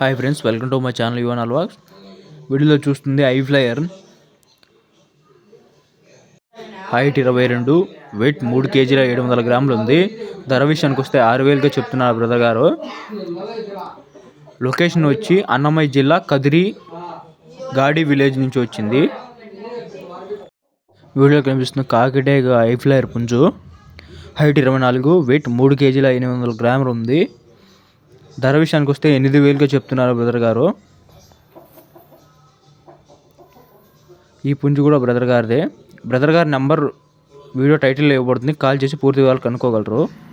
Hi friends welcome to my channel Yuvan అల్వాక్స్ వీడియోలో చూస్తుంది I flyer. Height ఇరవై రెండు వెయిట్ మూడు కేజీల ఏడు వందల గ్రాములు ఉంది. ధర విషయానికి వస్తే ఆరు వేలుగా చెప్తున్నారు బ్రదర్ గారు. లొకేషన్ వచ్చి అన్నమయ్య జిల్లా కదిరి గాడి విలేజ్ నుంచి వచ్చింది. వీడియో కనిపిస్తున్న కాకిటేగ ఐ ఫ్లయర్ పుంజు. హైట్ ఇరవై నాలుగు వెయిట్ మూడు కేజీల ఎనిమిది వందల గ్రాములు ఉంది. ధర విషయానికి వస్తే ఎనిమిది వేలుగా చెప్తున్నారు బ్రదర్ గారు. ఈ పుంజు కూడా బ్రదర్ గారిదే. బ్రదర్ గారి నెంబర్ వీడియో టైటిల్లో ఇవ్వబడుతుంది. కాల్ చేసి పూర్తి వివరాలు కనుక్కోగలరు.